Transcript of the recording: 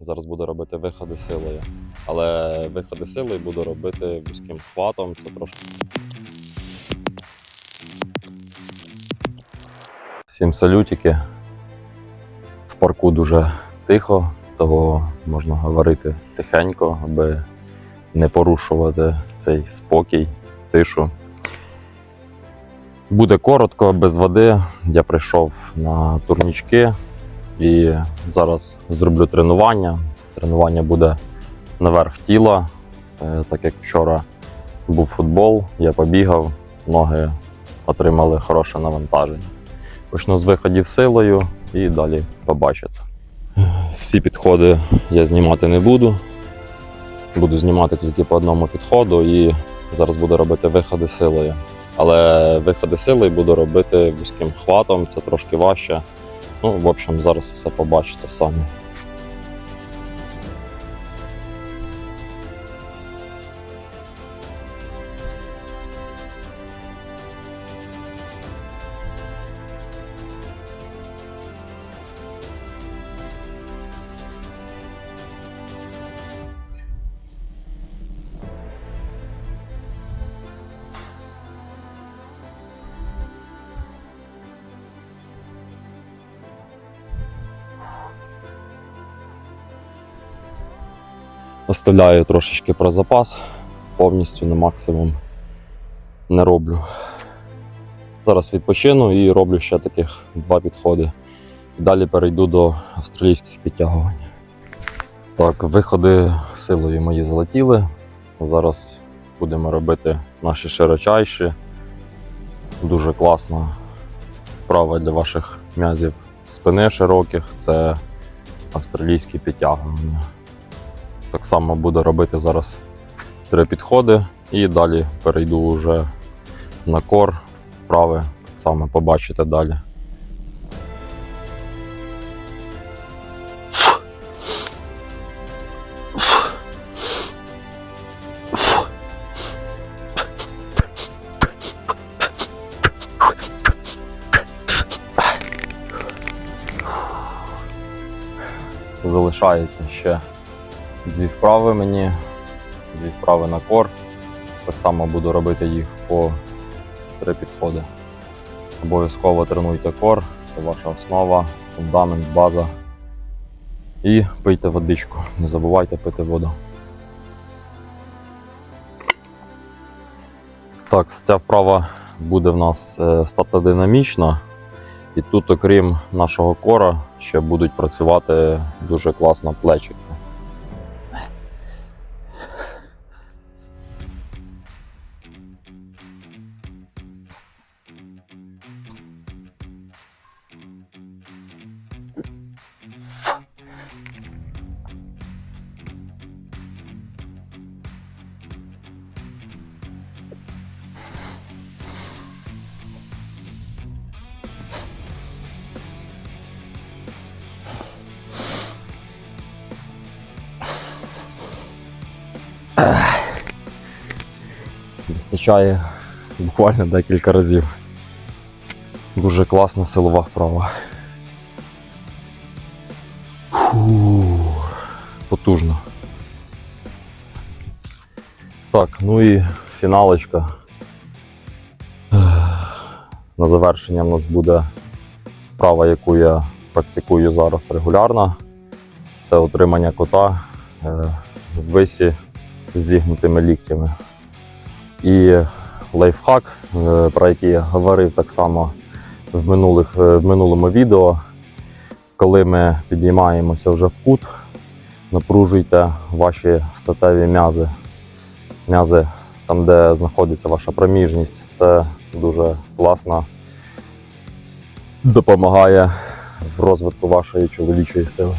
Зараз буду робити виходи силою. Але виходи силою буду робити вузьким хватом. Це трошки. Всім салютики. В парку дуже тихо, того можна говорити тихенько, аби не порушувати цей спокій, тишу. Буде коротко, без води. Я прийшов на турнічки і зараз зроблю тренування. Тренування буде наверх тіла, Е, так як вчора був футбол, я побігав, ноги отримали хороше навантаження. Почну з виходів силою і далі побачите. Всі підходи я знімати не буду. Буду знімати тільки по одному підходу і зараз буду робити виходи силою. Але виходи силою буду робити вузьким хватом, це трошки важче. Ну, в общем, зараз все побачите самі. Оставляю трошечки про запас, повністю на максимум не роблю. Зараз відпочину і роблю ще таких два підходи. Далі перейду до австралійських підтягувань. Так, виходи силові мої залетіли. Зараз будемо робити наші широчайші. Дуже класна вправа для ваших м'язів спини широких. Це австралійські підтягування. Так само буду робити зараз три підходи і далі перейду вже на кор вправи. Само побачите далі. Залишається ще дві вправи мені, дві вправи на кор. Так само буду робити їх по три підходи. Обов'язково тренуйте кор, це ваша основа, фундамент, база. І пийте водичку. Не забувайте пити воду. Так, ця вправа буде в нас е, статодинамічна. І тут, окрім нашого кора, ще будуть працювати дуже класно плечики. Вистачає буквально декілька разів. Дуже класна силова вправа. Фу, потужно. Так, ну і фіналочка. На завершення в нас буде вправа, яку я практикую зараз регулярно. Це отримання кота е, в висі з зігнутими ліктями. І лайфхак, е, про який я говорив так само в, минулих, е, в минулому відео. Коли ми підіймаємося вже в кут, напружуйте ваші статеві м'язи. М'язи там, де знаходиться ваша проміжність, це дуже класно допомагає в розвитку вашої чоловічої сили.